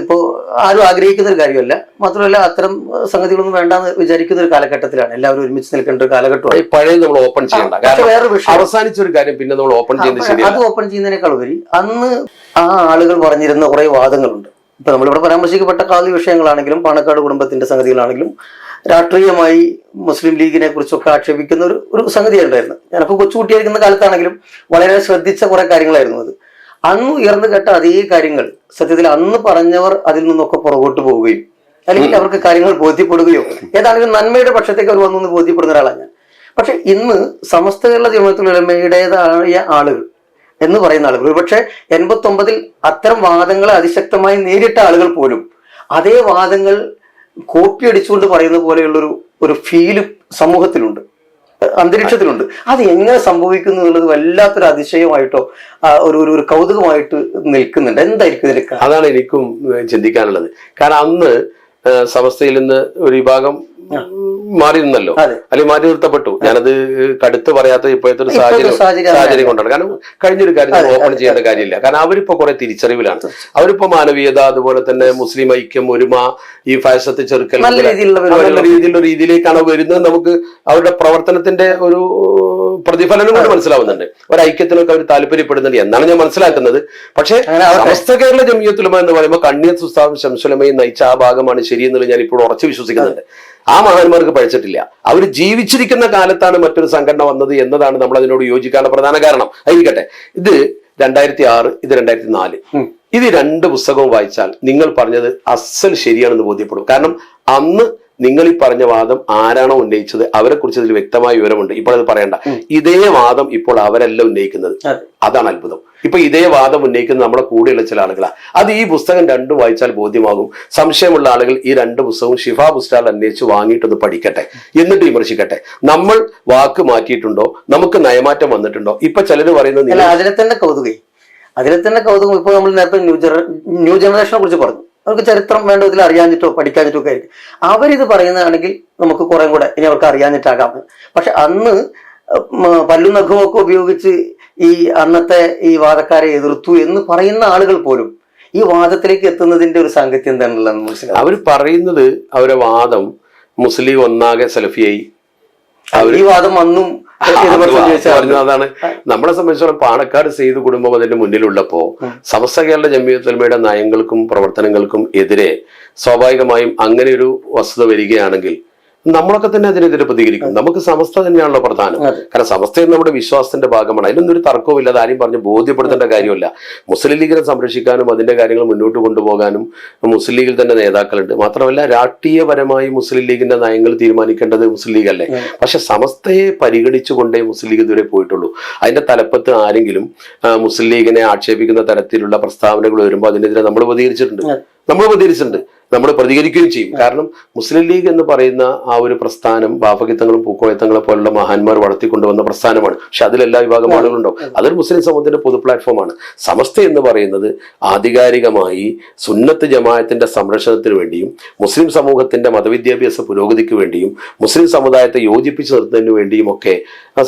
ഇപ്പോൾ ആരും ആഗ്രഹിക്കുന്ന ഒരു കാര്യമല്ല. മാത്രമല്ല അത്തരം സംഗതികളൊന്നും വേണ്ടെന്ന് വിചാരിക്കുന്ന ഒരു കാലഘട്ടത്തിലാണ് എല്ലാവരും ഒരുമിച്ച് നിൽക്കേണ്ട ഒരു കാലഘട്ടമാണ് ഈ പഴയത് നമ്മൾ ഓപ്പൺ ചെയ്യണ്ട. കാരണം വിഷയം. അവസാനിച്ച ഒരു കാര്യം പിന്നെ നമ്മൾ ഓപ്പൺ ചെയ്യുന്നത് അത് ഓപ്പൺ ചെയ്യുന്നതിനേക്കാൾ ഉപരി അന്ന് ആ ആളുകൾ പറഞ്ഞിരുന്ന കുറെ വാദങ്ങളുണ്ട്. ഇപ്പൊ നമ്മളിവിടെ പരാമർശിക്കപ്പെട്ട കാലി വിഷയങ്ങളാണെങ്കിലും പാണക്കാട് കുടുംബത്തിന്റെ സംഗതികളാണെങ്കിലും രാഷ്ട്രീയമായി മുസ്ലിം ലീഗിനെ കുറിച്ചൊക്കെ ആക്ഷേപിക്കുന്ന ഒരു ഒരു സംഗതിയുണ്ടായിരുന്നു ഞാനപ്പോൾ കൊച്ചുകുട്ടിയായിരിക്കുന്ന കാലത്താണെങ്കിലും വളരെ ശ്രദ്ധിച്ച കുറെ കാര്യങ്ങളായിരുന്നു അത്. അന്ന് ഉയർന്നു കേട്ട അതേ കാര്യങ്ങൾ സത്യത്തിൽ അന്ന് പറഞ്ഞവർ അതിൽ നിന്നൊക്കെ പുറകോട്ട് പോവുകയും അല്ലെങ്കിൽ അവർക്ക് കാര്യങ്ങൾ ബോധ്യപ്പെടുകയോ ഏതാണെങ്കിലും നന്മയുടെ പക്ഷത്തേക്ക് അവർ വന്നു ബോധ്യപ്പെടുന്ന ഒരാളാണ് ഞാൻ. പക്ഷെ ഇന്ന് സമസ്ത കേരള ജമത്തുലമയുടേതായ ആളുകൾ എന്ന് പറയുന്ന ആളുകൾ പക്ഷെ എൺപത്തി ഒമ്പതിൽ അത്തരം വാദങ്ങളെ അതിശക്തമായി നേരിട്ട ആളുകൾ പോലും അതേ വാദങ്ങൾ കോപ്പി അടിച്ചുകൊണ്ട് പറയുന്ന പോലെയുള്ളൊരു ഒരു ഫീൽ സമൂഹത്തിലുണ്ട്. അന്തരീക്ഷത്തിലുണ്ട്. അത് എങ്ങനെ സംഭവിക്കുന്നു എന്നുള്ളത് വല്ലാത്തൊരു അതിശയമായിട്ടോ ഒരു ഒരു- കൗതുകമായിട്ട് നിൽക്കുന്നുണ്ട്. എന്തായിരിക്കും അതാണ് എനിക്കും ചിന്തിക്കാനുള്ളത്. കാരണം അന്ന് സമസ്തയിൽ നിന്ന് ഒരു വിഭാഗം മാറി നിന്നല്ലോ. അല്ലെങ്കിൽ മാറ്റി നിർത്തപ്പെട്ടു. ഞാനത് കടുത്ത് പറയാത്ത ഇപ്പോഴത്തെ ഒരു സാഹചര്യം സാഹചര്യം കൊണ്ടാണ്. കാരണം കഴിഞ്ഞൊരു കാര്യം ഓപ്പൺ ചെയ്യേണ്ട കാര്യമില്ല. കാരണം അവരിപ്പോ കുറെ തിരിച്ചറിവിലാണ്. അവരിപ്പോ മാനവീയത അതുപോലെ തന്നെ മുസ്ലിം ഐക്യം ഒരുമ ഈ ഫാസത്തെ ചെറുക്കൽ നല്ല രീതിയിലുള്ള രീതിയിലേക്കാണ് വരുന്നത്. നമുക്ക് അവരുടെ പ്രവർത്തനത്തിന്റെ ഒരു പ്രതിഫലനം കൊണ്ട് മനസ്സിലാവുന്നുണ്ട്. ഒരു ഐക്യത്തിനൊക്കെ അവർ താല്പര്യപ്പെടുന്നുണ്ട് എന്നാണ് ഞാൻ മനസ്സിലാക്കുന്നത്. പക്ഷേ. സമസ്ത കേരള ജമിയത്തുലമ എന്ന് പറയുമ്പോൾ കണ്ണിയത്ത് സുസ്താവ് ശംസുലമയും നയിച്ച ആ ഭാഗമാണ് ശരിയെന്നുള്ളത് ഞാൻ ഇപ്പോൾ ഉറച്ചു വിശ്വസിക്കുന്നുണ്ട്. ആ മഹാന്മാർക്ക് പഴിച്ചിട്ടില്ല അവർ ജീവിച്ചിരിക്കുന്ന കാലത്താണ് മറ്റൊരു സംഘടന വന്നത് എന്നതാണ് നമ്മൾ അതിനോട് യോജിക്കാനുള്ള പ്രധാന കാരണം. ആയിരിക്കട്ടെ. ഇത് രണ്ടായിരത്തി ആറ് ഇത് രണ്ടായിരത്തി നാല് ഇത് രണ്ട് പുസ്തകവും വായിച്ചാൽ നിങ്ങൾ പറഞ്ഞത് അസൽ ശരിയാണെന്ന് ബോധ്യപ്പെടും. കാരണം അന്ന് നിങ്ങൾ ഈ പറഞ്ഞ വാദം ആരാണോ ഉന്നയിച്ചത് അവരെ കുറിച്ച് ഇതിൽ വ്യക്തമായ വിവരമുണ്ട്. ഇപ്പോൾ അത് പറയണ്ട. ഇതേ വാദം ഇപ്പോൾ അവരല്ല ഉന്നയിക്കുന്നത്. അതാണ് അത്ഭുതം. ഇപ്പൊ ഇതേ വാദം ഉന്നയിക്കുന്ന നമ്മുടെ കൂടെയുള്ള ചില ആളുകളാണ് അത് ഈ പുസ്തകം രണ്ടും വായിച്ചാൽ ബോധ്യമാകും. സംശയമുള്ള ആളുകൾ ഈ രണ്ട് പുസ്തകവും ഷിഫ പുസ്തകം അന്വേഷിച്ച് വാങ്ങിയിട്ടൊന്ന് പഠിക്കട്ടെ. എന്നിട്ട് വിമർശിക്കട്ടെ. നമ്മൾ വാക്ക് മാറ്റിയിട്ടുണ്ടോ? നമുക്ക് നയമാറ്റം വന്നിട്ടുണ്ടോ? ഇപ്പൊ ചിലർ പറയുന്നത് അതിലെ തന്നെ കൗതുകം. അതിലെ തന്നെ കൗതുകം. ഇപ്പൊ നമ്മൾ നേരത്തെ ന്യൂ ജനറ ന്യൂ ജനറേഷനെ കുറിച്ച് പറഞ്ഞു. അവർക്ക് ചരിത്രം വേണ്ട ഇതിൽ അറിയാഞ്ഞിട്ടോ പഠിക്കാഞ്ഞിട്ടോ ഒക്കെ ആയിരിക്കും. അവരിത് പറയുന്നതാണെങ്കിൽ നമുക്ക് കുറെ കൂടെ ഇനി അവർക്ക് അറിയാഞ്ഞിട്ടാകാം. പക്ഷെ അന്ന് പല്ലു പല്ലും നഖവും ഒക്കെ ഉപയോഗിച്ച് ഈ അന്നത്തെ ഈ വാദക്കാരെ എതിർത്തു എന്ന് പറയുന്ന ആളുകൾ പോലും ഈ വാദത്തിലേക്ക് എത്തുന്നതിന്റെ ഒരു സാങ്കത്യം തന്നെയല്ലെന്ന് മനസ്സിലാവും അവർ പറയുന്നത് അവരെ വാദം മുസ്ലിം ഒന്നാകെ സെൽഫിയായി ഈ വാദം അന്നും എതിർപക്ഷം അതാണ്. നമ്മളെ സംബന്ധിച്ചോളം പാണക്കാട് സെയ്ത് കുടുംബം അതിന്റെ മുന്നിലുള്ളപ്പോ സമസ്ത കേരള ജമിയത്തുലമയുടെ നയങ്ങൾക്കും പ്രവർത്തനങ്ങൾക്കും എതിരെ സ്വാഭാവികമായും അങ്ങനെ ഒരു വസ്തുത വരികയാണെങ്കിൽ നമ്മളൊക്കെ തന്നെ അതിനെതിരെ പ്രതികരിക്കും. നമുക്ക് സമസ്ത തന്നെയാണല്ലോ പ്രധാനം. കാരണം സമസ്ത നമ്മുടെ വിശ്വാസത്തിന്റെ ഭാഗമാണ്. അതിലൊന്നും ഒരു തർക്കവും ഇല്ലാതെ ആരും പറഞ്ഞ് ബോധ്യപ്പെടുത്തേണ്ട കാര്യമല്ല. മുസ്ലിം ലീഗിനെ സംരക്ഷിക്കാനും അതിന്റെ കാര്യങ്ങൾ മുന്നോട്ട് കൊണ്ടുപോകാനും മുസ്ലിം ലീഗിൽ തന്നെ നേതാക്കളുണ്ട്. മാത്രമല്ല രാഷ്ട്രീയപരമായി മുസ്ലിം ലീഗിന്റെ നയങ്ങൾ തീരുമാനിക്കേണ്ടത് മുസ്ലിം ലീഗ് അല്ലേ പക്ഷെ സമസ്തയെ പരിഗണിച്ചുകൊണ്ടേ മുസ്ലിം ലീഗ് ഇതുവരെ പോയിട്ടുള്ളൂ. അതിന്റെ തലപ്പത്ത് ആരെങ്കിലും മുസ്ലിം ലീഗിനെ ആക്ഷേപിക്കുന്ന തരത്തിലുള്ള പ്രസ്താവനകൾ വരുമ്പോൾ അതിനെതിരെ നമ്മൾ പ്രതികരിച്ചിട്ടുണ്ട്. നമ്മൾ പ്രതികരിച്ചിട്ടുണ്ട്. നമ്മൾ പ്രതികരിക്കുകയും ചെയ്യും. കാരണം മുസ്ലിം ലീഗ് എന്ന് പറയുന്ന ആ ഒരു പ്രസ്ഥാനം ബാഫകിത്തങ്ങളും പൂക്കോയത്തങ്ങളെ പോലുള്ള മഹാന്മാർ വളർത്തിക്കൊണ്ടുവന്ന പ്രസ്ഥാനമാണ്. പക്ഷെ അതിലെല്ലാ വിഭാഗം ആളുകളുണ്ടാവും അതൊരു മുസ്ലിം സമൂഹത്തിന്റെ പൊതു പ്ലാറ്റ്ഫോമാണ്. സമസ്ത എന്ന് പറയുന്നത് ആധികാരികമായി സുന്നത്ത് ജമാഅത്തിന്റെ സംരക്ഷണത്തിന് വേണ്ടിയും മുസ്ലിം സമൂഹത്തിന്റെ മതവിദ്യാഭ്യാസ പുരോഗതിക്ക് വേണ്ടിയും മുസ്ലിം സമുദായത്തെ യോജിപ്പിച്ചു നിർത്തുന്നതിന് വേണ്ടിയും ഒക്കെ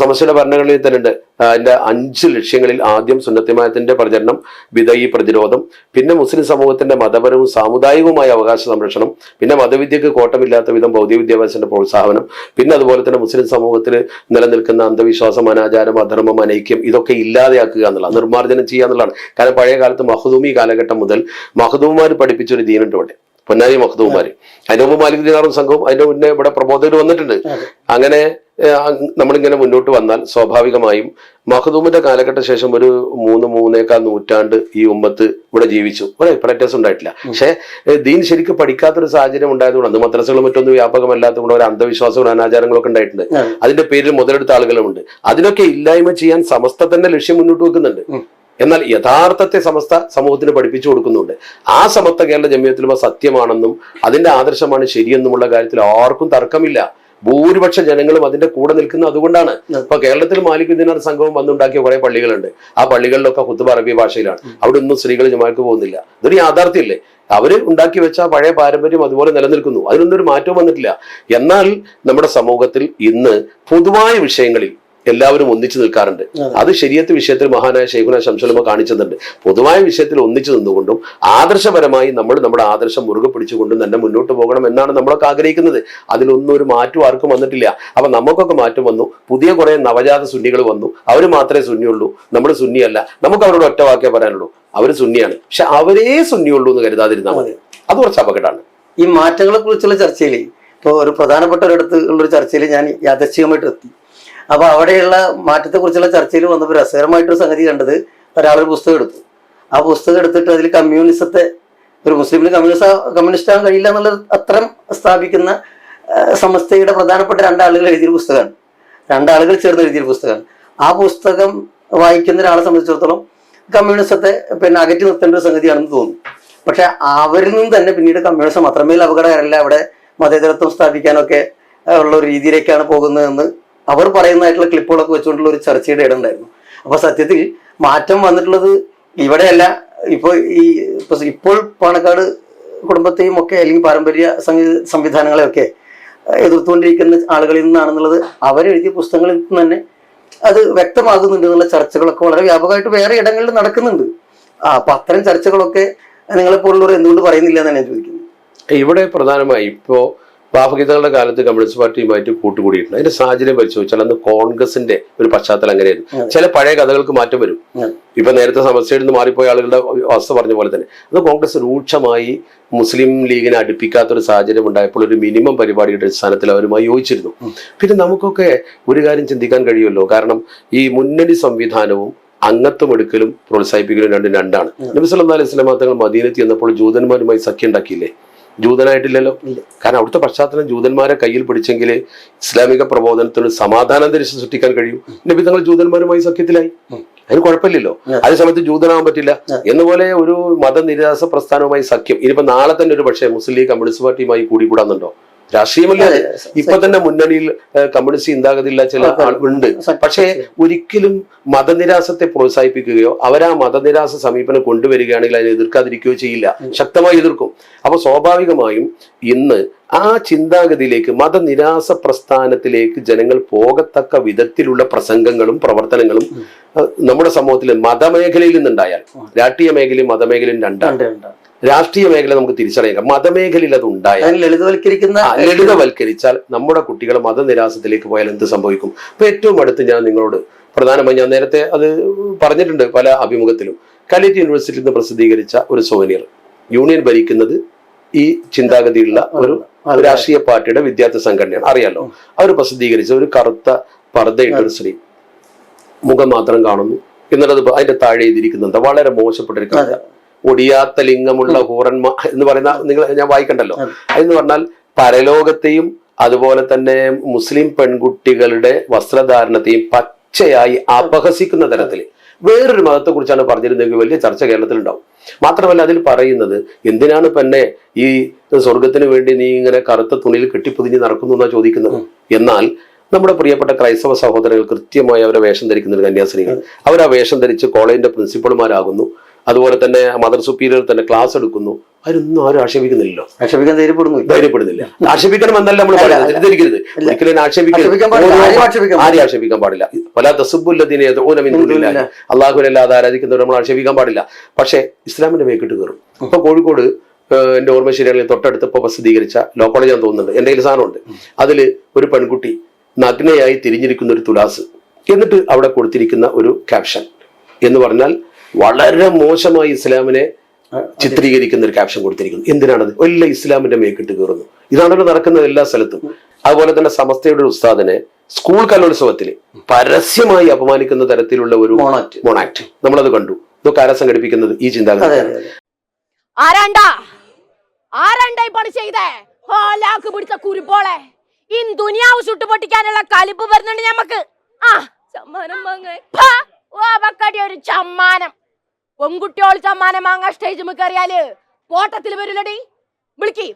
സമസ്തയുടെ ഭരണഘടനയിൽ തന്നെ ഉണ്ട് അതിന്റെ അഞ്ച് ലക്ഷ്യങ്ങളിൽ ആദ്യം സുന്നത്തിമായത്തിന്റെ പ്രചരണം വിധയി പ്രതിരോധം പിന്നെ മുസ്ലിം സമൂഹത്തിന്റെ മതപരവും സാമുദായികവുമായ അവകാശ സംരക്ഷണം പിന്നെ മതവിദ്യക്ക് കോട്ടമില്ലാത്ത വിധം ഭൗതിക വിദ്യാഭ്യാസത്തിന്റെ പ്രോത്സാഹനം പിന്നെ അതുപോലെ തന്നെ മുസ്ലിം സമൂഹത്തിൽ നിലനിൽക്കുന്ന അന്ധവിശ്വാസം അനാചാരം അധർമ്മം അനൈക്യം ഇതൊക്കെ ഇല്ലാതെയാക്കുക എന്നുള്ള നിർമ്മാർജനം ചെയ്യുക എന്നുള്ളതാണ്. കാരണം പഴയ കാലത്ത് മഹദൂമി കാലഘട്ടം മുതൽ മഹദൂമാർ പഠിപ്പിച്ച ഒരു ദീനുണ്ട് ഇവിടെ പൊന്നാരി മഹദൂമാര് അതിന്റെ മുമ്പ് മാലിക് ദിനാറും സംഘവും അതിന്റെ മുന്നേ ഇവിടെ പ്രബോധകർ വന്നിട്ടുണ്ട്. അങ്ങനെ നമ്മളിങ്ങനെ മുന്നോട്ട് വന്നാൽ സ്വാഭാവികമായും മഹദൂമിന്റെ കാലഘട്ട ശേഷം ഒരു മൂന്ന് മൂന്നേക്കാൾ നൂറ്റാണ്ട് ഈ ഉമ്മത്ത് ഇവിടെ ജീവിച്ചു. ഒരു പ്രാക്ടീസ് ഉണ്ടായിട്ടില്ല. പക്ഷേ ദീൻ ശരിക്കും പഠിക്കാത്തൊരു സാഹചര്യം ഉണ്ടായതുകൊണ്ട് അന്ന് മദ്രസകളും മറ്റൊന്നും വ്യാപകമല്ലാത്തതുകൊണ്ട് ഒരു അന്ധവിശ്വാസങ്ങളും അനാചാരങ്ങളൊക്കെ ഉണ്ടായിട്ടുണ്ട്. അതിന്റെ പേരിൽ മുതലെടുത്ത ആളുകളുമുണ്ട്. അതിനൊക്കെ ഇല്ലായ്മ ചെയ്യാൻ സമസ്ത തന്നെ ലക്ഷ്യം മുന്നോട്ട് വെക്കുന്നുണ്ട്. എന്നാൽ യഥാർത്ഥത്തെ സമസ്ത സമൂഹത്തിന് പഠിപ്പിച്ചു കൊടുക്കുന്നുണ്ട്. ആ സമസ്ത കേരള ജമ്യത്തിലുള്ള സത്യമാണെന്നും അതിന്റെ ആദർശമാണ് ശരിയെന്നുമുള്ള കാര്യത്തിൽ ആർക്കും തർക്കമില്ല. ഭൂരിപക്ഷ ജനങ്ങളും അതിന്റെ കൂടെ നിൽക്കുന്നത് അതുകൊണ്ടാണ്. ഇപ്പൊ കേരളത്തിൽ മാലിക് ദിനാർ സംഘവും വന്നുണ്ടാക്കിയ കുറെ പള്ളികളുണ്ട്. ആ പള്ളികളിലൊക്കെ കുത്തുബ അറബി ഭാഷയിലാണ്. അവിടെ ഒന്നും സ്ത്രീകൾ ജമാക്ക് പോകുന്നില്ല. ഇതൊരു യാഥാർത്ഥ്യല്ലേ? അവർ ഉണ്ടാക്കി വെച്ച പഴയ പാരമ്പര്യം അതുപോലെ നിലനിൽക്കുന്നു. അതിനൊന്നും ഒരു മാറ്റവും വന്നിട്ടില്ല. എന്നാൽ നമ്മുടെ സമൂഹത്തിൽ ഇന്ന് പൊതുവായ വിഷയങ്ങളിൽ എല്ലാവരും ഒന്നിച്ചു നിൽക്കാറുണ്ട്. അത്. ശരിയത്ത് വിഷയത്തിൽ മഹാനായ ഷെയ്ഖുന ശംസുലമ കാണിച്ചതുണ്ട്. പൊതുവായ വിഷയത്തിൽ ഒന്നിച്ചു നിന്നുകൊണ്ടും ആദർശപരമായി നമ്മൾ നമ്മുടെ ആദർശം മുറുകെ പിടിച്ചുകൊണ്ടും തന്നെ മുന്നോട്ട് പോകണം എന്നാണ് നമ്മളൊക്കെ ആഗ്രഹിക്കുന്നത്. അതിലൊന്നും ഒരു മാറ്റം ആർക്കും വന്നിട്ടില്ല. അപ്പൊ നമുക്കൊക്കെ മാറ്റം വന്നു. പുതിയ കുറെ നവജാത സുന്നികൾ വന്നു. അവർ മാത്രമേ സുന്നിയുള്ളൂ. നമ്മൾ സുന്നിയല്ല. നമുക്ക് അവരോട് ഒറ്റ വാക്കേ പറയാനുള്ളൂ. അവർ സുന്നിയാണ്. പക്ഷെ അവരേ സുന്നിയുള്ളൂ എന്ന് കരുതാതിരുന്നാൽ മതി. അത് കുറച്ച് അപകടമാണ്. ഈ മാറ്റങ്ങളെ കുറിച്ചുള്ള ചർച്ചയിൽ ഇപ്പോൾ ഒരു പ്രധാനപ്പെട്ട ഒരിടത്ത് ഉള്ളൊരു ചർച്ചയിൽ ഞാൻ യാദർശികമായിട്ട് എത്തി അപ്പൊ അവിടെയുള്ള മാറ്റത്തെ കുറിച്ചുള്ള ചർച്ചയിൽ വന്നപ്പോൾ രസകരമായിട്ടൊരു സംഗതി കണ്ടത് ഒരാളൊരു പുസ്തകം എടുത്തു. ആ പുസ്തകം എടുത്തിട്ട് അതിൽ കമ്മ്യൂണിസത്തെ ഒരു മുസ്ലിമിന് കമ്മ്യൂണിസ്റ്റ് കമ്മ്യൂണിസ്റ്റ് ആകാൻ കഴിയില്ല എന്നുള്ള അത്രം സ്ഥാപിക്കുന്ന സമസ്തയുടെ പ്രധാനപ്പെട്ട രണ്ടാളുകൾ എഴുതിയ പുസ്തകമാണ്. രണ്ടാളുകൾ ചേർന്ന് എഴുതിയ പുസ്തകമാണ്. ആ പുസ്തകം വായിക്കുന്ന ഒരാളെ സംബന്ധിച്ചിടത്തോളം കമ്മ്യൂണിസത്തെ പിന്നെ അകറ്റി നിർത്തേണ്ട ഒരു സംഗതിയാണെന്ന് തോന്നുന്നു. പക്ഷെ അവരിൽ നിന്നും തന്നെ പിന്നീട് കമ്മ്യൂണിസം അത്രമേൽ അപകടകരമല്ല. അവിടെ മതേതരത്വം സ്ഥാപിക്കാനൊക്കെ ഉള്ള ഒരു രീതിയിലേക്കാണ് പോകുന്നതെന്ന് അവർ പറയുന്നതായിട്ടുള്ള ക്ലിപ്പുകളൊക്കെ വെച്ചുകൊണ്ടുള്ള ഒരു ചർച്ചയുടെ ഇടമുണ്ടായിരുന്നു അപ്പൊ സത്യത്തിൽ മാറ്റം വന്നിട്ടുള്ളത് ഇവിടെയല്ല. ഇപ്പോൾ ഈ ഇപ്പൊ ഇപ്പോൾ പാണക്കാട് കുടുംബത്തെയും ഒക്കെ അല്ലെങ്കിൽ പാരമ്പര്യ സംവിധാനങ്ങളെയൊക്കെ എതിർത്തുകൊണ്ടിരിക്കുന്ന ആളുകളിൽ നിന്നാണെന്നുള്ളത് അവരെഴുതിയ പുസ്തകങ്ങളിൽ നിന്ന് തന്നെ അത് വ്യക്തമാകുന്നുണ്ട് എന്നുള്ള ചർച്ചകളൊക്കെ വളരെ വ്യാപകമായിട്ട് വേറെ ഇടങ്ങളിൽ നടക്കുന്നുണ്ട്. ആ അപ്പൊ അത്തരം ചർച്ചകളൊക്കെ നിങ്ങളെപ്പോലുള്ളവർ എന്തുകൊണ്ട് പറയുന്നില്ല എന്നാണ് ഞാൻ ചോദിക്കുന്നത്. ഇവിടെ പ്രധാനമായി ഇപ്പോ വാഫഗീതകളുടെ കാലത്ത് കമ്മ്യൂണിസ്റ്റ് പാർട്ടിയുമായിട്ട് കൂട്ടുകൂടിയിട്ടുണ്ട്. അതിന്റെ സാഹചര്യം പരിശോധിച്ചാൽ അന്ന് കോൺഗ്രസിന്റെ ഒരു പശ്ചാത്തലം അങ്ങനെയായിരുന്നു. ചില പഴയ കഥകൾക്ക് മാറ്റം വരും. ഇപ്പൊ നേരത്തെ സമസ്യയിൽ നിന്ന് മാറിപ്പോയ ആളുകളുടെ അവസ്ഥ പറഞ്ഞ പോലെ തന്നെ. അത് കോൺഗ്രസ് രൂക്ഷമായി മുസ്ലിം ലീഗിനെ അടുപ്പിക്കാത്ത ഒരു സാഹചര്യം ഉണ്ടായപ്പോൾ ഒരു മിനിമം പരിപാടിയുടെ അടിസ്ഥാനത്തിൽ അവരുമായി യോജിച്ചിരുന്നു. പിന്നെ നമുക്കൊക്കെ ഒരു കാര്യം ചിന്തിക്കാൻ കഴിയുമല്ലോ? കാരണം ഈ മുന്നണി സംവിധാനവും അംഗത്വം എടുക്കലും പ്രോത്സാഹിപ്പിക്കലും രണ്ടും രണ്ടാണ്. നബിസ് അലൈഹി വസല്ലം തങ്ങൾ എന്നപ്പോൾ ചെന്നപ്പോൾ ജൂതന്മാരുമായി സഖ്യം ഉണ്ടാക്കിയില്ലേ? ജൂതനായിട്ടില്ലല്ലോ. കാരണം അവിടുത്തെ പശ്ചാത്തലം ജൂതന്മാരെ കയ്യിൽ പിടിച്ചെങ്കിൽ ഇസ്ലാമിക പ്രബോധനത്തിന് സമാധാനാന്തരീക്ഷം സൃഷ്ടിക്കാൻ കഴിയൂ. നബി തങ്ങൾ ജൂതന്മാരുമായി സഖ്യത്തിലായി. അതിന് കുഴപ്പമില്ലല്ലോ. അതേ സമയത്ത് ജൂതനാവാൻ പറ്റില്ല. എന്നപോലെ ഒരു മതനിരാസ പ്രസ്ഥാനവുമായി സഖ്യം. ഇനിയിപ്പോ നാളെ തന്നെ ഒരു പക്ഷേ മുസ്ലിം ലീഗ് കമ്മ്യൂണിസ്റ്റ് പാർട്ടിയുമായി കൂടിക്കൂടാന്നുണ്ടോ? രാഷ്ട്രീയമല്ലേ? ഇപ്പൊ തന്നെ മുന്നണിയിൽ കമ്മ്യൂണിസ്റ്റ് ചിന്താഗതിയുള്ള ചില ആളുകളുണ്ട് പക്ഷേ ഒരിക്കലും മതനിരാസത്തെ പ്രോത്സാഹിപ്പിക്കുകയോ അവരാ മതനിരാസ സമീപനം കൊണ്ടുവരികയാണെങ്കിൽ അതിനെ എതിർക്കാതിരിക്കുകയോ ചെയ്യില്ല. ശക്തമായി എതിർക്കും. അപ്പൊ സ്വാഭാവികമായും ഇന്ന് ആ ചിന്താഗതിയിലേക്ക് മതനിരാസ പ്രസ്ഥാനത്തിലേക്ക് ജനങ്ങൾ പോകത്തക്ക വിധത്തിലുള്ള പ്രസംഗങ്ങളും പ്രവർത്തനങ്ങളും നമ്മുടെ സമൂഹത്തിൽ മതമേഖലയിൽ നിന്നുണ്ടായാൽ രാഷ്ട്രീയ മേഖലയും മതമേഖലയും രണ്ടാണ്. രാഷ്ട്രീയ മേഖല നമുക്ക് തിരിച്ചറിയാം. മതമേഖലയിൽ അത് ഉണ്ടായാൽ ലളിതവൽക്കരിക്കുന്ന ലളിതവൽക്കരിച്ചാൽ നമ്മുടെ കുട്ടികൾ മതനിരാസത്തിലേക്ക് പോയാൽ എന്ത് സംഭവിക്കും? അപ്പൊ ഏറ്റവും അടുത്ത് ഞാൻ നിങ്ങളോട് പ്രധാനമായി ഞാൻ നേരത്തെ അത് പറഞ്ഞിട്ടുണ്ട് പല അഭിമുഖത്തിലും. കാലിക്കറ്റ് യൂണിവേഴ്സിറ്റിയിൽ നിന്ന് പ്രസിദ്ധീകരിച്ച ഒരു സോനിയർ യൂണിയൻ ഭരിക്കുന്നത് ഈ ചിന്താഗതിയുള്ള ഒരു രാഷ്ട്രീയ പാർട്ടിയുടെ വിദ്യാർത്ഥി സംഘടനയാണ്. അറിയാലോ? അവർ പ്രസിദ്ധീകരിച്ച ഒരു കറുത്ത പർദ്ദയിട്ട ഒരു സ്ത്രീ. മുഖം മാത്രം കാണുന്നു. എന്നുള്ളത് അതിന്റെ താഴെ എഴുതിയിരിക്കുന്നുണ്ട് വളരെ മോശപ്പെട്ട ഒരു കവിത. ഒടിയാത്ത ലിംഗമുള്ള ഹൂറന്മ എന്ന് പറയുന്ന നിങ്ങൾ ഞാൻ വായിക്കണ്ടല്ലോ? അതെന്ന് പറഞ്ഞാൽ പരലോകത്തെയും അതുപോലെ തന്നെ മുസ്ലിം പെൺകുട്ടികളുടെ വസ്ത്രധാരണത്തെയും പച്ചയായി അപഹസിക്കുന്ന തരത്തിൽ വേറൊരു മതത്തെ കുറിച്ചാണ് പറഞ്ഞിരുന്നെങ്കിൽ വലിയ ചർച്ച കേരളത്തിൽ ഉണ്ടാവും മാത്രമല്ല അതിൽ പറയുന്നത് എന്തിനാണ് പെണ്ണെ ഈ സ്വർഗത്തിന് വേണ്ടി നീ ഇങ്ങനെ കറുത്ത തുണിയിൽ കെട്ടിപ്പൊതിഞ്ഞ് നടക്കുന്നു എന്നാ ചോദിക്കുന്നത്? എന്നാൽ നമ്മുടെ പ്രിയപ്പെട്ട ക്രൈസ്തവ സഹോദരങ്ങൾ കൃത്യമായി അവരെ വേഷം ധരിക്കുന്ന കന്യാസ്ത്രീകൾ അവർ ആ വേഷം ധരിച്ച് കോളേജിന്റെ പ്രിൻസിപ്പൾമാരാകുന്നു. അതുപോലെ തന്നെ മദർ സുപ്പീരിയർ തന്നെ ക്ലാസ് എടുക്കുന്നു. അവരൊന്നും ആരും ആക്ഷേപിക്കുന്നില്ലല്ലോ. ആക്ഷേപിക്കാൻ ധൈര്യപ്പെടുന്നു ധൈര്യപ്പെടുന്നില്ല. ആക്ഷേപിക്കണം എന്നല്ല നമ്മൾ തെറ്റിദ്ധരിക്കരുത്. ഒരിക്കലും ആക്ഷേപിക്കാൻ പാടില്ല. ആരെയും ആക്ഷേപിക്കാൻ പാടില്ല. പല തസുബുല്ലതിനെ അള്ളാഹുലല്ല ആരാധിക്കുന്നവർ നമ്മൾ ആക്ഷേപിക്കാൻ പാടില്ല. പക്ഷേ ഇസ്ലാമിന്റെ മേക്കിട്ട് കയറും. ഇപ്പൊ കോഴിക്കോട് എന്റെ ഓർമ്മ ശരിയാണെങ്കിൽ തൊട്ടടുത്ത് ഇപ്പൊ പ്രസിദ്ധീകരിച്ച ലോ കോളേജ് ഞാൻ തോന്നുന്നുണ്ട്. എന്റെ കയ്യിൽ സാധനമുണ്ട്. അതിൽ ഒരു പെൺകുട്ടി നഗ്നയായി തിരിഞ്ഞിരിക്കുന്ന ഒരു തുലാസ്. എന്നിട്ട് അവിടെ കൊടുത്തിരിക്കുന്ന ഒരു ക്യാപ്ഷൻ എന്ന് പറഞ്ഞാൽ വളരെ മോശമായി ഇസ്ലാമിനെ ചിത്രീകരിക്കുന്ന ഒരു ക്യാപ്ഷൻ കൊടുത്തിരിക്കുന്നു. എന്തിനാണത്? വല്ല ഇസ്ലാമിന്റെ മേക്കിട്ട് കയറുന്നു ഇതാണല്ലോ നടക്കുന്നത് എല്ലാ സ്ഥലത്തും. അതുപോലെ തന്നെ സമസ്തയുടെ ഒരു ഉസ്താദിനെ സ്കൂൾ കലോത്സവത്തിൽ പരസ്യമായി അപമാനിക്കുന്ന തരത്തിലുള്ള ഒരു മോണാക്ട്. നമ്മളത് കണ്ടു. ഇതൊക്കെ ആരാ സംഘടിപ്പിക്കുന്നത്? ഈ ചിന്താഗതി. ആരാണ്ടാ? ആരാണ്ടാ ചെയ്തേ? ഹോലാക്ക് പിടിച്ച കുരുപ്പോളെ ഈ ദുനിയാവ് ചുട്ടുപൊട്ടിക്കാനുള്ള കലിപ്പ് വരുന്നുണ്ട് ഞമ്മക്ക്. ആ വാങ്ങാൻ ഒരു ചമ്മാനം. പെൺകുട്ടിയോൾ ചമ്മാനം വാങ്ങാൻ സ്റ്റേജ് കയറിയാൽ പോട്ടത്തിൽ വരില്ലടി വിളിക്കി.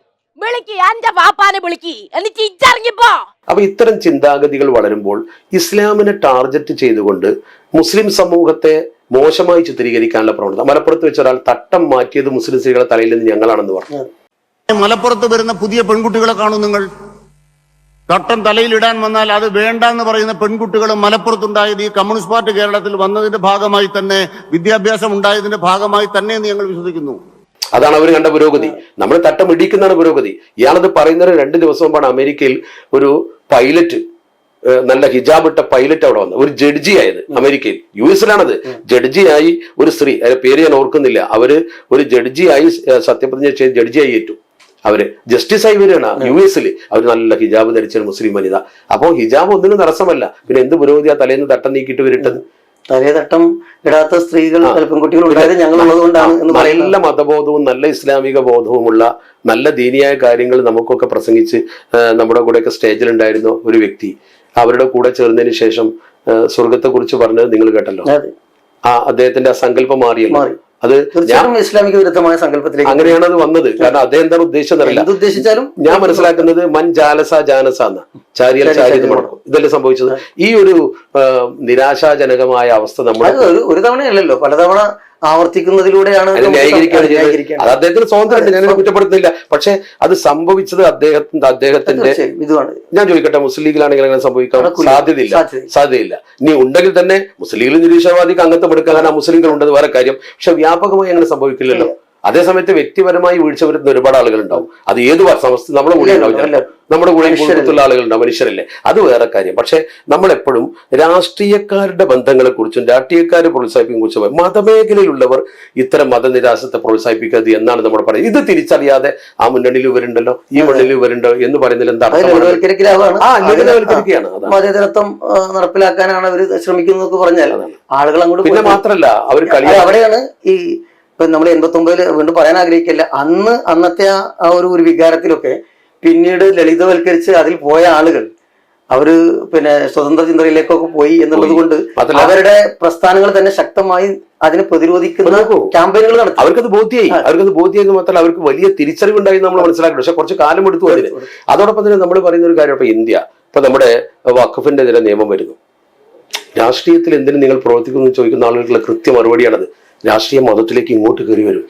വിളിക്കി. അന്റെ വാപ്പാനെ വിളിക്കി. എന്നിട്ട് ഇച്ചറിഞ്ഞിപ്പോ അപ്പൊ ഇത്തരം ചിന്താഗതികൾ വളരുമ്പോൾ ഇസ്ലാമിനെ ടാർഗറ്റ് ചെയ്തുകൊണ്ട് മുസ്ലിം സമൂഹത്തെ മോശമായി ചിത്രീകരിക്കാനുള്ള പ്രവണത. മലപ്പുറത്ത് വെച്ച ഒരാൾ തട്ടം മാറ്റിയത് മുസ്ലിം സ്ത്രീകളെ തലയിൽ നിന്ന് ഞങ്ങളാണെന്ന് പറഞ്ഞു. മലപ്പുറത്ത് വരുന്ന പുതിയ പെൺകുട്ടികളെ കാണും നിങ്ങൾ. തട്ടം തലയിലിടാൻ വന്നാൽ അത് വേണ്ട എന്ന് പറയുന്ന പെൺകുട്ടികളും മലപ്പുറത്തുണ്ടായത് ഈ കമ്മ്യൂണിസ്റ്റ് പാർട്ടി കേരളത്തിൽ വന്നതിന്റെ ഭാഗമായി തന്നെ വിദ്യാഭ്യാസം ഉണ്ടായതിന്റെ ഭാഗമായി തന്നെ എന്ന് ഞങ്ങൾ വിശ്വസിക്കുന്നു. അതാണ് അവർ കണ്ട പുരോഗതി. നമ്മൾ തട്ടം ഇടിക്കുന്നതാണ് പുരോഗതി. ഇയാളത് പറയുന്നത് രണ്ട് ദിവസം മുമ്പാണ് അമേരിക്കയിൽ ഒരു പൈലറ്റ് നല്ല ഹിജാബ് ഇട്ട പൈലറ്റ് അവിടെ വന്നത്. ഒരു ജഡ്ജി ആയത് അമേരിക്കയിൽ. യു എസിലാണത് ജഡ്ജിയായി ഒരു സ്ത്രീ അതിന്റെ പേര് ഞാൻ ഓർക്കുന്നില്ല. അവർ ഒരു ജഡ്ജിയായി സത്യപ്രതിജ്ഞ ചെയ്ത് ജഡ്ജിയായി ഏറ്റു. അവർ ജസ്റ്റിസ് ആയി വരികയാണ്. യു എസിൽ അവർ നല്ല ഹിജാബ് ധരിച്ച മുസ്ലിം വനിത. അപ്പോൾ ഹിജാബ് ഒന്നിനും തടസ്സമല്ല. പിന്നെ എന്ത് പുരോഗതി ആ തലേന്ന് തട്ടം നീക്കിയിട്ട് വരിട്ടത് തലേ തട്ടം ഇടാത്ത സ്ത്രീകൾ ഉണ്ടായത് നല്ല മതബോധവും നല്ല ഇസ്ലാമിക ബോധവുമുള്ള നല്ല ദീനിയായ കാര്യങ്ങൾ നമുക്കൊക്കെ പ്രസംഗിച്ച് നമ്മുടെ കൂടെയൊക്കെ സ്റ്റേജിൽ ഉണ്ടായിരുന്ന ഒരു വ്യക്തി. അവരുടെ കൂടെ ചേർന്നതിന് ശേഷം സ്വർഗത്തെ കുറിച്ച് പറഞ്ഞത് നിങ്ങൾ കേട്ടല്ലോ? ആ അദ്ദേഹത്തിന്റെ ആ സങ്കല്പം മാറിയല്ലോ? മാറി. അത് ഞാൻ ഇസ്ലാമിക വിരുദ്ധമായ സങ്കല്പത്തിലേക്ക് അങ്ങനെയാണ് അത് വന്നത്. കാരണം അദ്ദേഹം എന്താണ് ഉദ്ദേശിച്ചതല്ല ഉദ്ദേശിച്ചാലും ഞാൻ മനസ്സിലാക്കുന്നത് മൻ ജാലസ ജാനസ എന്ന ചാരിയൽ ചാരിയത് മടക്കും ഇതല്ലേ സംഭവിച്ചത്? ഈ ഒരു നിരാശാജനകമായ അവസ്ഥ നമ്മൾ ഒരു തവണയല്ലല്ലോ. പലതവണ ആവർത്തിക്കുന്നതിലൂടെയാണ്. അത് അദ്ദേഹത്തിന് സ്വാതന്ത്ര്യമുണ്ട്. ഞാൻ കുറ്റപ്പെടുത്തുന്നില്ല. പക്ഷെ അത് സംഭവിച്ചത് അദ്ദേഹത്തിന്റെ അദ്ദേഹത്തിന്റെ ഞാൻ ചോദിക്കട്ടെ മുസ്ലിം ലീഗിലാണെങ്കിൽ അങ്ങനെ സംഭവിക്കാൻ സാധ്യതയില്ല. സാധ്യതയില്ല. ഇനി ഉണ്ടെങ്കിൽ തന്നെ മുസ്ലിം ലീഗിൽ നിരീക്ഷണവാദിക്ക് അംഗത്വം എടുക്കാൻ ആ മുസ്ലിംകൾ ഉണ്ടെന്ന് വേറെ കാര്യം. പക്ഷെ വ്യാപകമായി അങ്ങനെ സംഭവിക്കില്ലല്ലോ. അതേസമയത്ത് വ്യക്തിപരമായി വീഴ്ച വരുന്ന ഒരുപാട് ആളുകൾ ഉണ്ടാവും അത് ഏത് അവസ്ഥ സമസ്ത നമ്മുടെ കൂടെ ഉണ്ടാവില്ല. നമ്മുടെ കൂടെ. കുടുംബത്തിലുള്ള ആളുകളുണ്ടാവും. മനുഷ്യരല്ലേ? അത് വേറെ കാര്യം. പക്ഷെ നമ്മളെപ്പോഴും രാഷ്ട്രീയക്കാരുടെ ബന്ധങ്ങളെ കുറിച്ചും രാഷ്ട്രീയക്കാരെ പ്രോത്സാഹിപ്പിക്കും കുറിച്ചും മതമേഖലയിലുള്ളവർ ഇത്തരം മതനിരാശത്തെ പ്രോത്സാഹിപ്പിക്കരുത് എന്നാണ് നമ്മൾ പറയുന്നത്. ഇത് തിരിച്ചറിയാതെ ആ മുന്നണിയിൽ ഇവരുണ്ടല്ലോ ഈ മുന്നണിയിൽ ഇവരുണ്ടോ എന്ന് പറയുന്നതിൽ എന്താ മതേതരത്വം നടപ്പിലാക്കാനാണ് അവർ ശ്രമിക്കുന്നത് പറഞ്ഞാൽ ആളുകൾ അങ്ങോട്ട് പിന്നെ മാത്രല്ല അവർ കളി അവിടെയാണ് ഈ ഇപ്പൊ നമ്മൾ എൺപത്തി ഒമ്പതിൽ വീണ്ടും പറയാൻ ആഗ്രഹിക്കില്ല. അന്ന് അന്നത്തെ ആ ഒരു ഒരു വികാരത്തിലൊക്കെ പിന്നീട് ലളിതവൽക്കരിച്ച് അതിൽ പോയ ആളുകൾ അവർ പിന്നെ സ്വതന്ത്ര ചിന്തയിലേക്കൊക്കെ പോയി എന്നുള്ളത്. കൊണ്ട് അവരുടെ പ്രസ്ഥാനങ്ങൾ തന്നെ ശക്തമായി അതിനെ പ്രതിരോധിക്കുന്ന. ക്യാമ്പയിനുകൾ നടത്തി. അവർക്കത് ബോധ്യായി. അവർക്കത് ബോധ്യായത് മാത്രമല്ല അവർക്ക് വലിയ തിരിച്ചറിവുണ്ടായി നമ്മൾ മനസ്സിലാക്കി പക്ഷെ കുറച്ച് കാലം എടുത്തു അതിന് അതോടൊപ്പം തന്നെ നമ്മൾ പറയുന്ന ഒരു കാര്യം ഇപ്പൊ ഇന്ത്യ. ഇപ്പൊ നമ്മുടെ വഖഫിന്റെ നിയമം വരുന്നു. രാഷ്ട്രീയത്തിൽ എന്തിനു നിങ്ങൾ പ്രവർത്തിക്കുന്നു ചോദിക്കുന്ന ആളുകൾക്കുള്ള കൃത്യ മറുപടിയാണത്. രാഷ്ട്രീയം മതത്തിലേക്ക് ഇങ്ങോട്ട് കയറി വരും.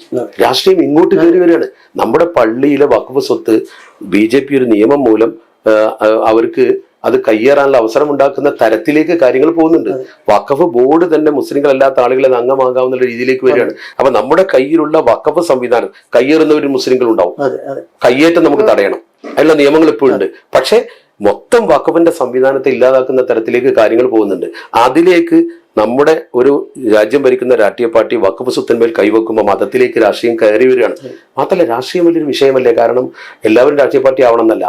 രാഷ്ട്രീയം ഇങ്ങോട്ട് കയറി വരികയാണ്. നമ്മുടെ പള്ളിയിലെ വഖഫ് സ്വത്ത് ബി ജെ പി ഒരു നിയമം മൂലം അവർക്ക് അത് കയ്യേറാനുള്ള അവസരം ഉണ്ടാക്കുന്ന തരത്തിലേക്ക് കാര്യങ്ങൾ പോകുന്നുണ്ട്. വഖഫ് ബോർഡ് തന്നെ മുസ്ലിങ്ങളല്ലാത്ത ആളുകളെ അംഗമാകാവുന്ന രീതിയിലേക്ക് വരികയാണ്. അപ്പൊ നമ്മുടെ കയ്യിലുള്ള വഖഫ് സംവിധാനം കയ്യേറുന്നവർ മുസ്ലിങ്ങൾ ഉണ്ടാവും കയ്യേറ്റം നമുക്ക് തടയണം. അതിനുള്ള നിയമങ്ങൾ ഇപ്പോഴുണ്ട് പക്ഷെ മൊത്തം വഖഫിന്റെ സംവിധാനത്തെ ഇല്ലാതാക്കുന്ന തരത്തിലേക്ക് കാര്യങ്ങൾ പോകുന്നുണ്ട്. അതിലേക്ക് നമ്മുടെ ഒരു രാജ്യം ഭരിക്കുന്ന രാഷ്ട്രീയ പാർട്ടി വക്കുപ്പ് സ്വത്തിന്മേൽ കൈവെക്കുമ്പോൾ മതത്തിലേക്ക് രാഷ്ട്രീയം കയറി വരികയാണ്. മാത്രമല്ല രാഷ്ട്രീയം വലിയൊരു വിഷയമല്ലേ? കാരണം എല്ലാവരും രാഷ്ട്രീയ പാർട്ടി ആവണമെന്നല്ല.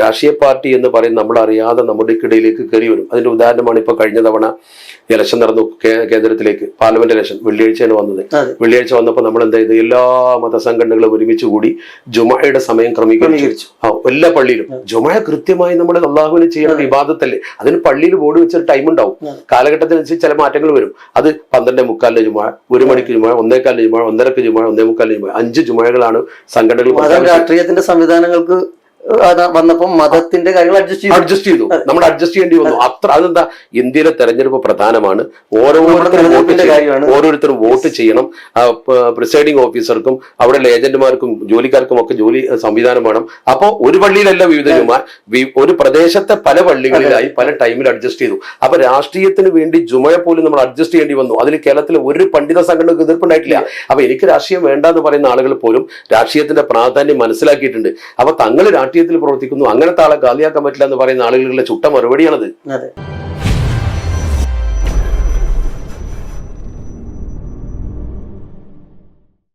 രാഷ്ട്രീയ പാർട്ടി എന്ന് പറയുന്നത് നമ്മൾ അറിയാതെ നമ്മുടെ ഇടയിലേക്ക് കയറി വരും. അതിന്റെ ഉദാഹരണമാണ് ഇപ്പൊ കഴിഞ്ഞ തവണ ഇലക്ഷൻ നടന്നു കേന്ദ്രത്തിലേക്ക് പാർലമെന്റ് ഇലക്ഷൻ വെള്ളിയാഴ്ചയാണ് വന്നത്. വെള്ളിയാഴ്ച വന്നപ്പോൾ നമ്മൾ എന്താ ചെയ്ത്? എല്ലാ മതസംഘടനകളും ഒരുമിച്ച് കൂടി ജുമയുടെ സമയം ക്രമീകരിച്ചു. എല്ലാ പള്ളിയിലും. ജുമ കൃത്യമായി നമ്മൾ അള്ളാഹുവിന് ചെയ്യേണ്ട വിവാദത്തല്ലേ അതിന് പള്ളിയിൽ ബോർഡ് വെച്ചൊരു ടൈം ഉണ്ടാവും. കാലഘട്ടത്തിനനുസരിച്ച് ചില മാറ്റങ്ങൾ വരും. അത് പന്ത്രണ്ടേ മുക്കാലിന് ജുമ ഒരു മണിക്ക് ജുമ ഒന്നേക്കാലിന് ജുമ ഒന്നരക്ക് ജുമ ഒന്നേ മുക്കാലിന് ജുമ. അഞ്ച് ജുമകളാണ് സംഘടനകൾ. രാഷ്ട്രീയത്തിന്റെ സംവിധാനങ്ങൾക്ക് അത് വന്നപ്പം മതത്തിന്റെ കാര്യങ്ങൾ അഡ്ജസ്റ്റ് ചെയ്തു. അഡ്ജസ്റ്റ് ചെയ്തു. നമ്മൾ അഡ്ജസ്റ്റ് ചെയ്യേണ്ടി വന്നു. അത്ര അതെന്താ? ഇന്ത്യയിലെ തെരഞ്ഞെടുപ്പ് പ്രധാനമാണ്. ഓരോരുത്തരും വോട്ട്. ഓരോരുത്തരും വോട്ട് ചെയ്യണം. പ്രിസൈഡിംഗ് ഓഫീസർക്കും അവിടെയുള്ള ഏജന്റുമാർക്കും ജോലിക്കാർക്കും ഒക്കെ ജോലി സംവിധാനം വേണം. അപ്പോൾ ഒരു പള്ളിയിലല്ല വിവിധ ജുമാർ ഒരു പ്രദേശത്തെ പല പള്ളികളിലായി പല ടൈമിൽ അഡ്ജസ്റ്റ് ചെയ്തു. അപ്പൊ രാഷ്ട്രീയത്തിന് വേണ്ടി ജുമയെ പോലും നമ്മൾ അഡ്ജസ്റ്റ് ചെയ്യേണ്ടി വന്നു. അതിൽ കേരളത്തിൽ ഒരു പണ്ഡിത സംഘടനക്ക് എതിർപ്പുണ്ടായിട്ടില്ല. അപ്പൊ എനിക്ക് രാഷ്ട്രീയം വേണ്ട എന്ന് പറയുന്ന ആളുകൾ പോലും രാഷ്ട്രീയത്തിന്റെ പ്രാധാന്യം മനസ്സിലാക്കിയിട്ടുണ്ട്. അപ്പൊ തങ്ങൾ രാഷ്ട്രീയത്തിൽ പ്രവർത്തിക്കുന്നു. അങ്ങനത്തെ ആളെ കാലിയാക്കാൻ പറ്റില്ല എന്ന് പറയുന്ന ആളുകളുടെ ചുട്ട മറുപടിയാണത്. അതെ.